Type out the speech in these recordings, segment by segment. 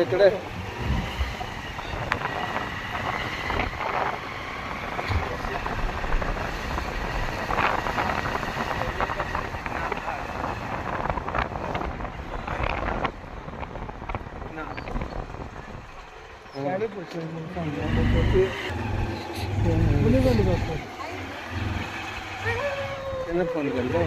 इकडे त्याने फोन केला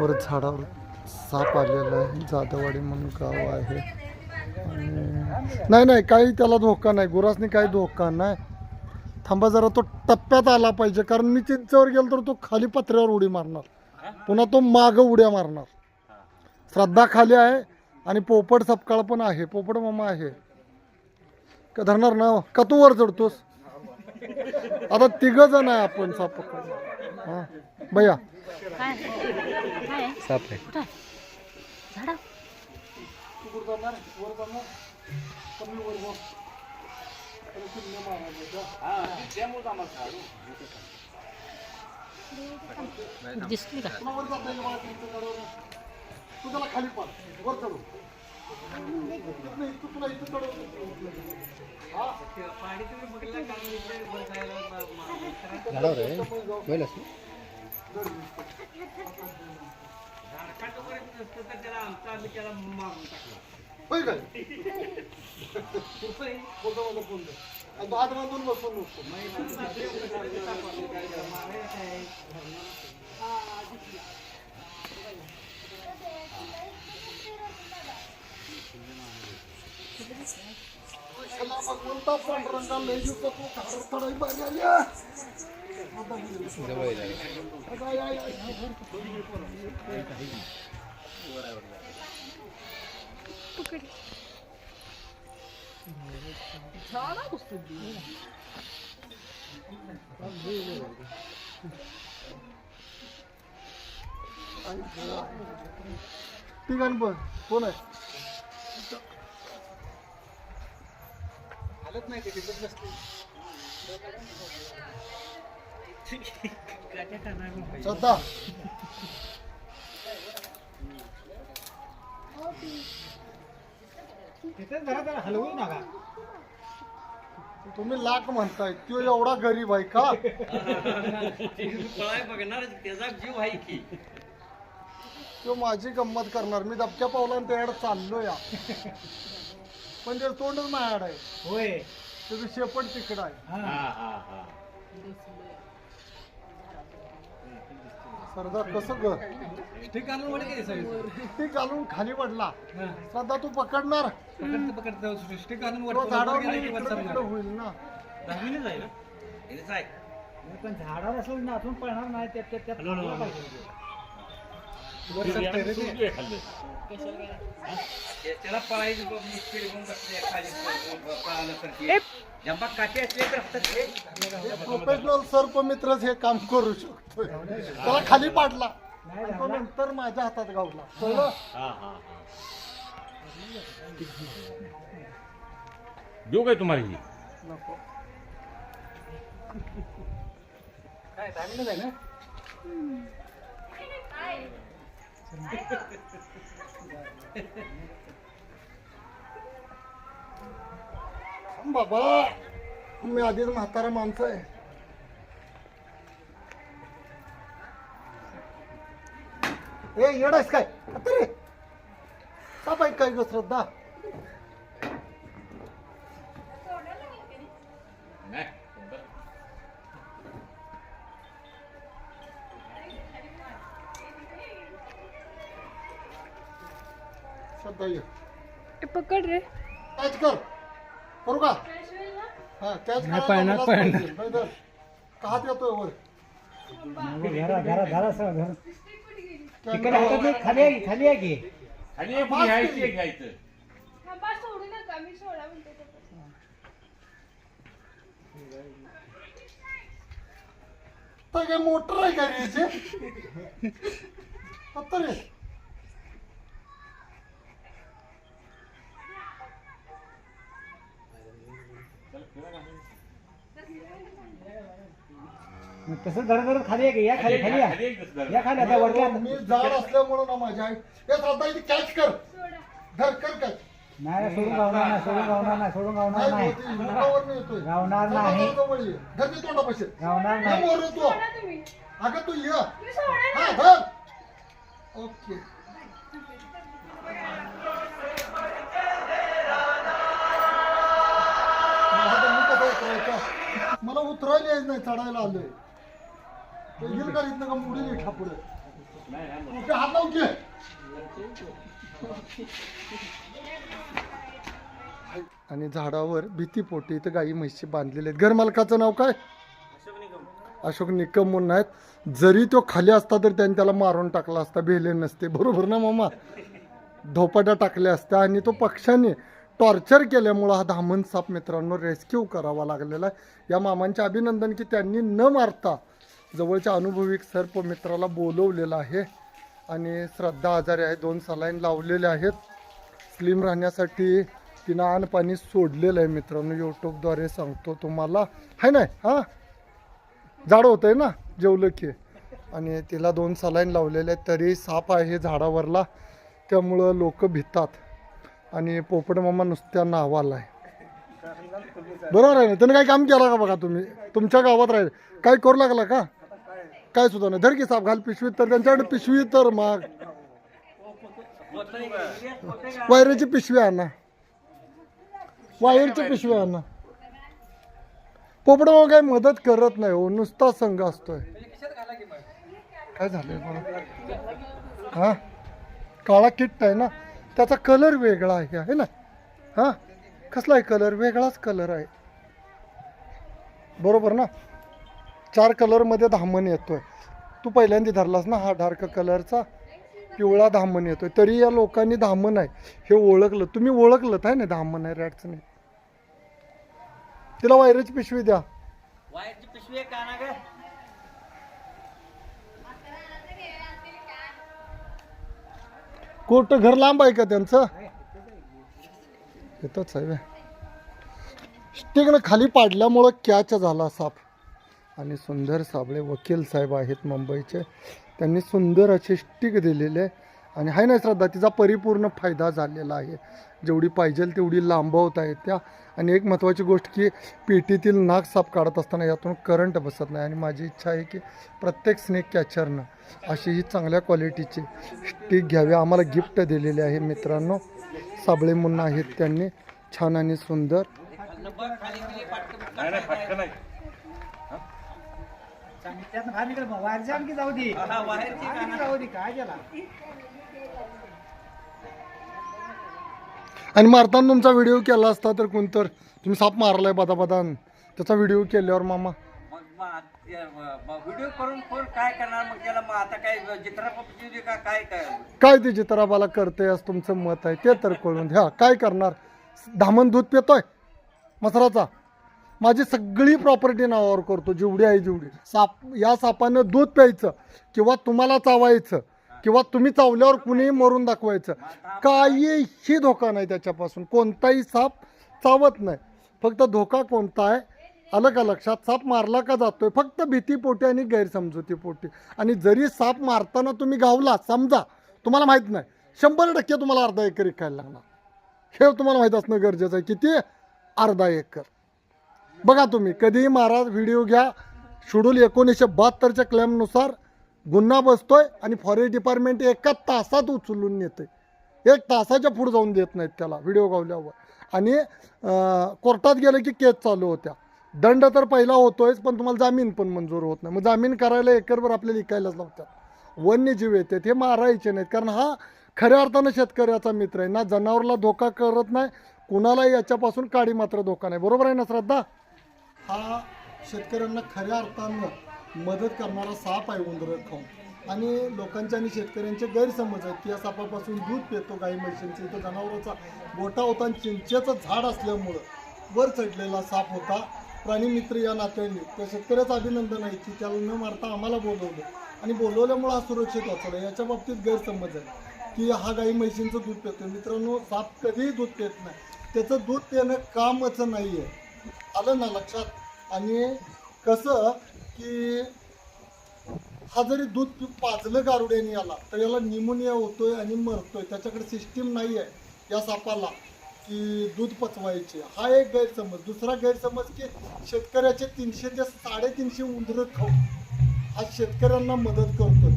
वर झाडावर साप आलेला आहे. जाधववाडी म्हणून गाव आहे. आणि नाही नाही काही त्याला धोका नाही. गुरासनी काही धोका नाही. थांबा जरा तो टप्प्यात आला पाहिजे. कारण मी चिंचेवर गेलो तर तो खाली पत्र्यावर उडी मारणार. पुन्हा तो मागं उड्या मारणार. श्रद्धा खाली आहे आणि पोपट सपकाळ पण आहे. पोपट मामा आहे. का धरणार ना? का तू वर चढतोस? आता तिघ जण आहे आपण साप हां भैया. काय काय साप आहे कुठं झाडा दिसली का? खाली पाड वर चढू नाही, तू तुला इथं चढवतो. होय काय? बोलतो मला फोन दे. आणि तो हात बांधून बसून Kenapa mantap yang merendam meju ke tukar tarai banyaknya? చాలా వస్తుంది పిగాని పోనే आय, आय. ठीक आहे ना पण कोण आहे श्रद्धा हलवू नका. तुम्ही लाख म्हणताय तो एवढा गरीब आहे का? पळाय बघणार त्याचा जीव आहे की. तो माझी गंमत करणार. मी दबक्या पावलाने त्याकडे चाललो या पण ते तोंडच माझ्याकडे आहे. होय. त्याचं शेपट तिकडं आहे. सरदा कसं ग? काय सगळं ती घालून खाली पडला. श्रद्धा तू पकडणार? पकडत पकडत. स्टिक आणून वर तो वर झाडावर गेला की इकडं. होईल ना. दहावीने जाईल ना? पण झाडावर असं नाचून पळणार नाही त्यात त्यात त्यात हॅलो, हॅलो, थांबलं हॅलो. पाहिजे. त्याला पळायची. प्रोफेशनल सर्प मित्रच हे काम करू शकतो त्याला खाली पाडला. तो नंतर माझ्या हातात गावला. कळलं? देऊ काय तुम्हाला ही? नको. काय, दहावीलाच आहे ना? बाबा. मी आधीच म्हातारा माणसं आहे. ए येडास काय? आता रे साप काय ग श्रद्धा श्रद्धा ये पकड रे. कॅच कर. करू का? हा कॅच नाही, पळणार, पळणार. का हात येतोय वर. घरा घरा घरा सर घर. तिकडे हातात नाही, खाली आहे की, खाली आहे की आणि एक घ्यायची एक घ्यायचं थांबा सोडू नका मी सोडा म्हणते तोपर्यंत. तर काय मोटर आहे का रे याचे? आता रे. तसं धर धर खाली आहे की या खाली खाली या. खाली एक. या आता वरती आता. मी जाड असल्यामुळं ना माझ्या आई. हे श्रद्धा इथे कॅच कर. धर कर कॅच नाही सोडून गावणार नाही सोडून गावणार नाही सोडून गावणार नाही नाही. होती, मुखावर नाही येतोय. गावणार नाही. जवळ ये. धर ते तोंडापाशी. गावणार ये नाही. मोर तू. सोडा तुम्ही. अगं तू ये. तुम्ही सोडा हा धर. ओके. मी? मला उतरायला यायच नाही चढायला आलोय. ते येईल का इथनं का मुडी ठापुडे ओके हात लावून घे. आणि झाडावर भीतीपोटी इथं गाई म्हशी बांधलेले आहेत. घरमालकाचं नाव काय? अशोक निकम म्हणून आहेत. जरी तो खाली असता तर त्यांनी त्याला मारून टाकला असता. भेले नसते. बरोबर ना मामा? धोपाट्या टाकल्या असत्या आणि तो पक्षाने टॉर्चर केल्यामुळं हा धामण साप मित्रांनो रेस्क्यू करावा लागलेला आहे. या मामांचे अभिनंदन की त्यांनी न मारता जवळच्या अनुभवी सर्प मित्राला बोलवलेलं आहे आणि श्रद्धा आजारी आहे. दोन सलाईन लावलेले आहेत. स्लिम राहण्यासाठी तिनं आण पाणी सोडलेलं आहे मित्रांनो. यूट्यूबद्वारे सांगतो तुम्हाला. आहे नाही? हां? झाड होतंय ना? जेवलं की. आणि तिला दोन सलाईन लावलेले आहेत. तरी साप आहे झाडावरला. त्यामुळं लोक भितात. आणि पोपट मामा नुसत्या नावाला आहे. बरोबर आहे ना? त्यानं काही काम केलं का बघा तुम्ही? तुमच्या गावात राहील. काय करू लागला का? काय सुद्धा नाही. धर साहेब घाल पिशवीत तर त्यांच्याकडे पिशवी तर मग. वायरची पिशवी आणा. वायरची पिशवी आणा. पोपडा काही मदत करत नाही हो नुसता संघ असतोय. काय झालंय मला हा? काळा किट्ट आहे ना? त्याचा कलर वेगळा आहे आहे ना? हा? कसला आहे कलर वेगळाच कलर आहे. बरोबर ना? चार कलरमध्ये धामण येतोय. तू पहिल्यांदा धरलास ना हा डार्क कलरचा पिवळा धामण येतोय. तरी या लोकांनी धामण आहे. हे ओळखलं. तुम्ही ओळखलं आहे ना धामण आहे रॅटचं नाही तिला वायराची पिशवी द्या. वायरची पिशवी आहे का ना ग. कोर्ट घर लांब आहे का त्यांचं? येतच आहे. स्टिकनं खाली पाडल्यामुळं कॅच झाला साप. आणि सुंदर साबळे वकील साहेब आहेत मुंबईचे. त्यांनी सुंदर असे स्टिक दिलेले आहे. आणि आहे ना श्रद्धा तिचा परिपूर्ण फायदा झालेला आहे. जेवढी पाहिजे तेवढी लांबवत आहेत त्या आणि एक महत्त्वाची गोष्ट की पेटीतील नाग साप काढत असताना यातून करंट बसत नाही. आणि माझी इच्छा आहे की प्रत्येक स्नेक कॅचरनं अशी ही चांगल्या क्वालिटीची स्टिक घ्यावी. आम्हाला गिफ्ट दिलेले आहे मित्रांनो. साबळे म्हणून आहेत त्यांनी. छान आणि सुंदर. बाहेर निघाल मग वायरची आणखी जाऊ दे. हा, वायरची आणखी जाऊ दे काय त्याला आणि मारताना तुमचा व्हिडिओ केला असता तर कोणतर तुम्ही साप मारलाय बदा बदान त्याचा व्हिडिओ केल्यावर मामा. मग व्हिडिओ करून कोण काय करणार? मग त्याला मग आता काय का? काय काय? काय ते चित्राबाला करते असं तुमचं मत आहे? ते तर कळून घ्या काय करणार? धामण दूध पितोय? मसराचा. माझी सगळी प्रॉपर्टी नावावर करतो जेवढी आहे जेवढी साप या सापानं दूध प्यायचं किंवा तुम्हाला चावायचं किंवा तुम्ही चावल्यावर कुणीही मरून दाखवायचं. काहीही धोका नाही त्याच्यापासून. कोणताही साप चावत नाही. फक्त धोका कोणता आहे? आलं का लक्षात? साप मारला का जातोय? फक्त भीतीपोटी आणि गैरसमजुतीपोटी आणि जरी साप मारताना तुम्ही गावला समजा तुम्हाला माहीत नाही. शंभर टक्के तुम्हाला अर्धा एकर विकायला लागणार. हे तुम्हाला माहीत असणं गरजेचं आहे. किती? अर्धा एकर. बघा तुम्ही कधीही महाराज व्हिडिओ घ्या. शेड्यूल एकोणीसशे बहात्तरच्या क्लेमनुसार गुन्हा बसतोय आणि फॉरेस्ट डिपार्टमेंट एका तासात उचलून नेते. एक तासाच्या पुढे जाऊन देत नाहीत त्याला व्हिडिओ गावल्यावर. आणि कोर्टात गेलं की केस चालू होत्या. दंड तर पहिला होतोयच पण तुम्हाला जामीन पण मंजूर होत नाही. मग जामीन करायला एकरभर आपल्याला इकायलाच लावतात. वन्यजीव येतात हे मारायचे नाहीत. कारण हा खऱ्या अर्थानं शेतकऱ्याचा मित्र आहे. ना जनावरला धोका करत नाही कुणालाही याच्यापासून काडी मात्र धोका नाही. बरोबर आहे ना श्रद्धा? हा शेतकऱ्यांना खऱ्या अर्थानं मदत करणारा साप आहे उंदरं खाऊन. आणि लोकांचे आणि शेतकऱ्यांचे गैरसमज आहेत. की या सापापासून दूध पितो गाई म्हशींचे. इथं जनावरांचा गोटा होता आणि चिंचेचं झाड असल्यामुळं वर चढलेला साप होता. प्राणीमित्र या नात्याने. त्या शेतकऱ्याचं अभिनंदन आहे की त्याला न मारता आम्हाला बोलवलं. आणि बोलवल्यामुळं हा सुरक्षित वाचवला याच्या बाबतीत गैरसमज आहे की हा गाई म्हशींचं दूध पितो मित्रांनो साप कधीही दूध पित नाही. त्याचं दूध पिणं कामच नाही आहे आलं ना लक्षात? आणि कसं की हा जरी दूध पि- पाजलं गारुड्याने याला तर याला निमोनिया होतोय आणि मरतोय. त्याच्याकडे सिस्टीम नाही आहे या सापाला की दूध पचवायचे. हा एक गैरसमज. दुसरा गैरसमज की शेतकऱ्याचे तीनशे ते साडेतीनशे उंदरं खाऊ हा शेतकऱ्यांना मदत करतोय.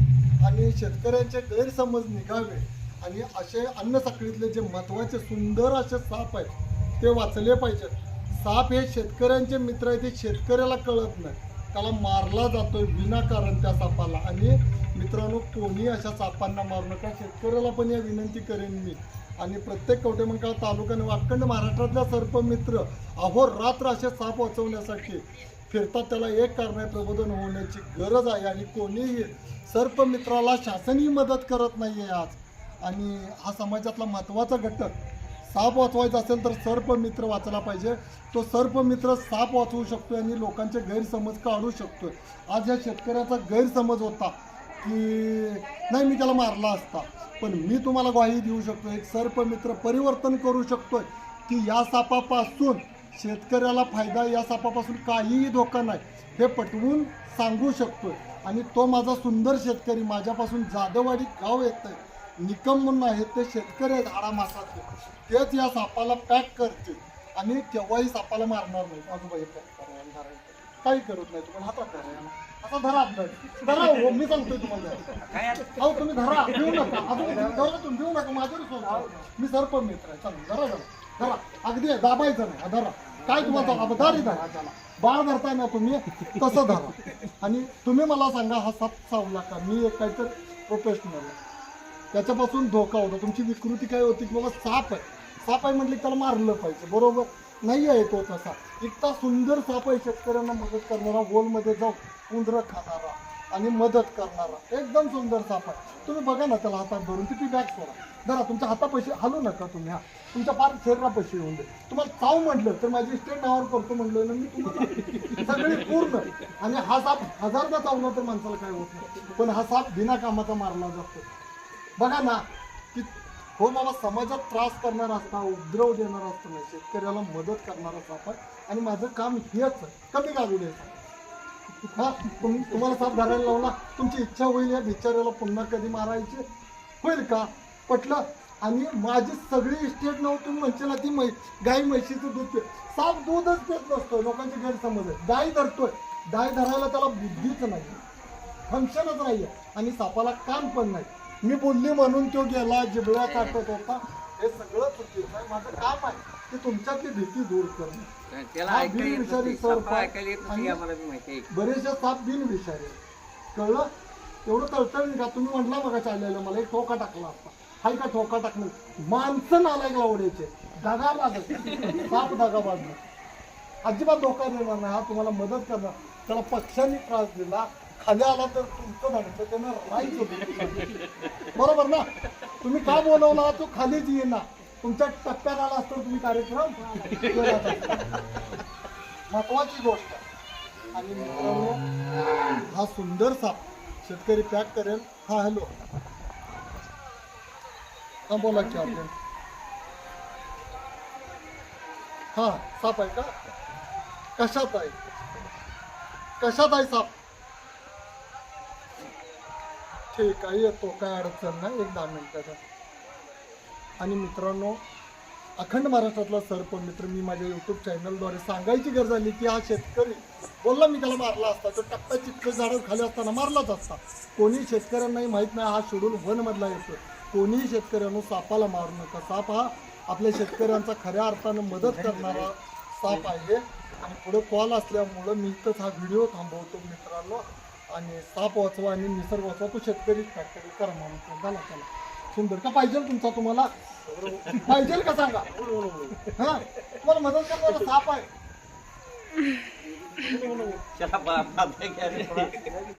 आणि शेतकऱ्यांचे गैरसमज निघावे आणि असे अन्न साखळीतले जे महत्त्वाचे सुंदर असे साप आहेत ते वाचले पाहिजेत. साप हे शेतकऱ्यांचे मित्र आहे ते शेतकऱ्याला कळत नाही. त्याला मारला जातोय विनाकारण त्या सापाला. आणि मित्रांनो कोणी अशा सापांना मारू नका. शेतकऱ्याला पण या विनंती करेन मी. आणि प्रत्येक कवटेमंकाळ तालुका आणि वाटखंड महाराष्ट्रातल्या सर्पमित्र अहोरात्र असे साप वाचवण्यासाठी फिरतात. त्याला एक कारण आहे प्रबोधन होण्याची गरज आहे. आणि कोणीही सर्पमित्राला शासनही मदत करत नाही आहे आज. आणि हा समाजातला महत्त्वाचा घटक साप वाचवायचा असेल तर सर्पमित्र वाचला पाहिजे. तो सर्पमित्र साप वाचवू शकतो आणि लोकांचे गैरसमज काढू शकतो आज या शेतकऱ्याचा गैरसमज होता की नाही मी त्याला मारला असता. पण मी तुम्हाला ग्वाही देऊ शकतो एक सर्पमित्र परिवर्तन करू शकतोय की या सापापासून शेतकऱ्याला फायदा या सापापासून काहीही धोका नाही. हे पटवून सांगू शकतोय. आणि तो माझा सुंदर शेतकरी माझ्यापासून जाधववाडी गाव येत आहे निकम म्हणून आहेत ते शेतकरी आहेत हाडामासाचे तेच या सापाला पॅक करतील. आणि केव्हाही सापाला मारणार नाही. आजोबा हे पॅक करा आणि धरायचं. काही करत नाही तुम्हाला हातात धरा याला. आता धरा धरा हो, मी सांगतोय तुम्हाला. अहो तुम्ही धरा देऊ नका. अजून धरा तुम्ही देऊ नका माझ्यावर सोडा मी सरप मित्र आहे. चालेल धरा धरा धरा. अगदी दाबायचं नाही. धरा. काय तुम्हाला चाललं दारी धरा. त्याला बाळ धरताय ना तुम्ही तसं धरा. आणि तुम्ही मला सांगा हा साप चावला का? मी एक काहीतरी प्रोफेशनल आहे. त्याच्यापासून धोका होता. तुमची विकृती काय होती? की बाबा साप आहे. साप आहे म्हटलं त्याला मारलं पाहिजे. बरोबर? नाही आहे तो तसा. इतका सुंदर साप आहे शेतकऱ्यांना मदत करणारा होलमध्ये जाऊन उंदरं खाणारा आणि मदत करणारा. एकदम सुंदर साप आहे. तुम्ही बघा ना त्याला हातात धरून. किती बॅग सोडा. जरा तुमच्या हातापाशी हलू नका तुम्ही हा. तुमच्या फार शरीरापाशी येऊन दे. तुम्हाला चाव म्हटलं तर माझी स्टेट नावावर करतो म्हटलं ना मी तुम्हाला. सगळी पूर्ण. आणि हा साप हजारदा चावला तर माणसाला काय होत नाही. पण हा साप बिना कामाचा मारला जातो. बघा ना की हो बाबा समाजात त्रास करणार असता उपद्रव देणार असता नाही शेतकऱ्याला मदत करणार असतो आपण आणि माझं काम हेच आहे कमी गाजू द्यायचं हा तुम तुम्हाला साप धरायला लावला तुमची इच्छा होईल या बिचाऱ्याला पुन्हा कधी मारायची? होईल का? पटलं? आणि माझी सगळी इस्टेट नव्हती तुम्ही म्हणशील ती मै गाई म्हशीचं दूध पे साप दूधच पेत नसतोय लोकांचे गैरसमज आहे. गाय धरतोय. गाय धरायला त्याला बुद्धीच नाही फंक्शनच नाही आहे आणि सापाला काम पण नाही. मी बोलली म्हणून तो गेला जिबळ्या काटत होता. हे सगळं चुकीचं आहे. माझं काम आहे की तुमच्यातली भीती दूर करणं. त्याला हा बिनविषारी. सर्प आणि- माहिती बरेचसे साप बिनविषारी आहेत. कळलं? एवढं तळतळ का? तुम्ही म्हटला बघा चाललेलं मला एक ठोका टाकला असता. हाय का ठोका टाकलं? माणसं नालायक लावड्याचे दगा लागत साप दगा बाजला अजिबात धोका देणार नाही. हा तुम्हाला मदत करणार. त्याला पक्ष्यांनी त्रास दिला. खाली आला तर तुमचं धडतं त्यानं राहायचं बरोबर ना? तुम्ही का बोलवला? तो खालीच येईना. तुमच्या टप्प्यात आला असतो तुम्ही कार्यक्रम महत्वाची गोष्ट. आणि मित्रांनो हा सुंदर साप शेतकरी पॅक करेल. हा हॅलो. हा बोला की आपण. हा साप आहे का? कशात आहे? कशात आहे साप? ठीक आहे येतो काय अडचण नाही एक दहा मिनटाचा आणि मित्रांनो अखंड महाराष्ट्रातला सर्प मित्र मी माझ्या युट्यूब चॅनलद्वारे सांगायची गरज आली की हा शेतकरी बोलला मी त्याला मारला असता तो टप्प्या चिटकं झाडं खाली असताना मारलाच असता. कोणी शेतकऱ्यांनाही माहीत नाही हा शेड्यूल वन मधला येतो कोणीही शेतकऱ्यांनो सापाला मारू नका. साप हा आपल्या शेतकऱ्यांचा खऱ्या अर्थानं मदत करणारा साप आहे. आणि पुढे कॉल असल्यामुळं मी इथंच हा व्हिडिओ थांबवतो मित्रांनो. आणि साप वाचवा आणि निसर्ग वाचवा तो शेतकरी फॅक्टरी करा म्हणून झाला त्याला. सुंदर का पाहिजे तुमचा तुम्हाला? पाहिजे का सांगा? हा? तुम्हाला मदत करणारा साप आहे.